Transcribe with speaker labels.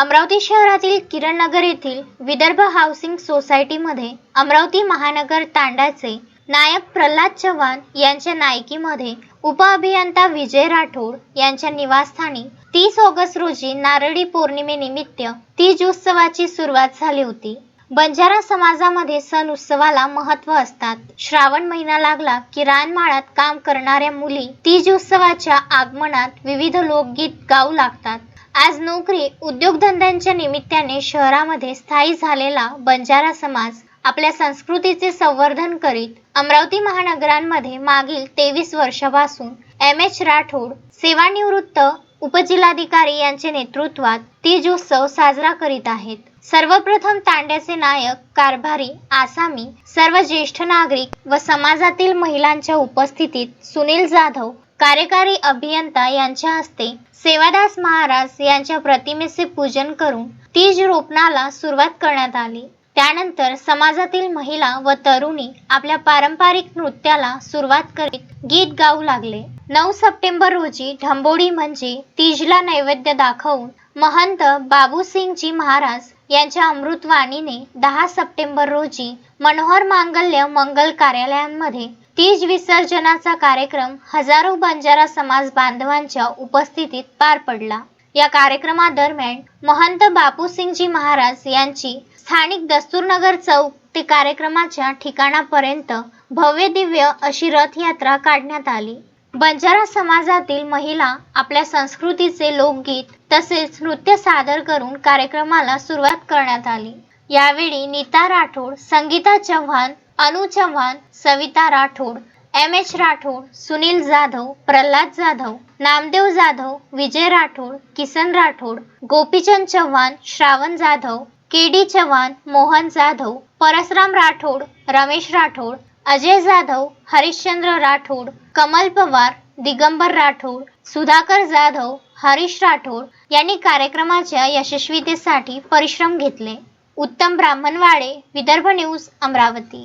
Speaker 1: अमरावती शहरातील किरणनगर येथील विदर्भ हाऊसिंग सोसायटीमध्ये अमरावती महानगर तांडाचे नायक प्रल्हाद चव्हाण यांच्या नायकीमध्ये उपअभियंता विजय राठोड यांच्या निवासस्थानी तीस ऑगस्ट रोजी नारळी पौर्णिमेनिमित्त तीज उत्सवाची सुरुवात झाली होती. बंजारा समाजामध्ये सण उत्सवाला महत्त्व असतात. श्रावण महिना लागला की रानमाळात काम करणाऱ्या मुली तीज उत्सवाच्या आगमनात विविध लोकगीत गाऊ लागतात. आज नोकरी उद्योगधंद्यांच्या निमित्ताने शहरामध्ये स्थायी झालेला बंजारा समाज आपल्या संस्कृतीचे संवर्धन करीत अमरावती महानगरांमध्ये मागील तेवीस वर्षापासून एम एच राठोड सेवानिवृत्त उपजिल्हाधिकारी यांचे नेतृत्वात तीज उत्सव साजरा करीत आहेत. सर्वप्रथम तांड्याचे नायक कारभारी आसामी सर्व ज्येष्ठ नागरिक व समाजातील महिलांच्या उपस्थितीत सुनील जाधव कार्यकारी अभियंता यांच्या हस्ते सेवादास महाराज यांच्या प्रतिमेचे पूजन करून तीज रोपणाला सुरुवात करण्यात आली. त्यानंतर समाजातील महिला व तरुणी आपल्या पारंपरिक नृत्याला सुरुवात करीत गीत गाऊ लागले. नऊ सप्टेंबर रोजी ढंबोडी म्हणजे तीजला नैवेद्य दाखवून महंत बाबूसिंगजी महाराज यांच्या अमृतवाणीने दहा सप्टेंबर रोजी मनोहर मांगल्य मंगल कार्यालयांमध्ये तीज विसर्जनाचा कार्यक्रम हजारो बंजारा समाज बांधवांच्या उपस्थितीत पार पडला. या कार्यक्रमादरम्यान महंत बापूसिंगजी महाराज यांची स्थानिक दस्तूरनगर चौक ते कार्यक्रमाच्या ठिकाणापर्यंत भव्य दिव्य अशी रथयात्रा काढण्यात आली. बंजारा समाजातील महिला आपल्या संस्कृतीचे लोकगीत तसेच नृत्य सादर करून कार्यक्रमाला सुरुवात करण्यात आली. यावेळी Nita Rathod Sangita Chavan Anu Chavan Savita Rathod M H Rathod Sunil Jadhav Pralhad Jadhav Namdev Jadhav Vijay Rathod Kisan Rathod Gopichand Chavan Shravan Jadhav K D Chavan Mohan Jadhav Parasram Rathod Ramesh Rathod Ajay Jadhav Harishchandra Rathod Kamal Pawar Digambar Rathod Sudhakar Jadhav Harish Rathod यांनी कार्यक्रमाच्या यशस्वीतेसाठी परिश्रम घेतले. उत्तम Brahmanwade Vidarbha news Amravati.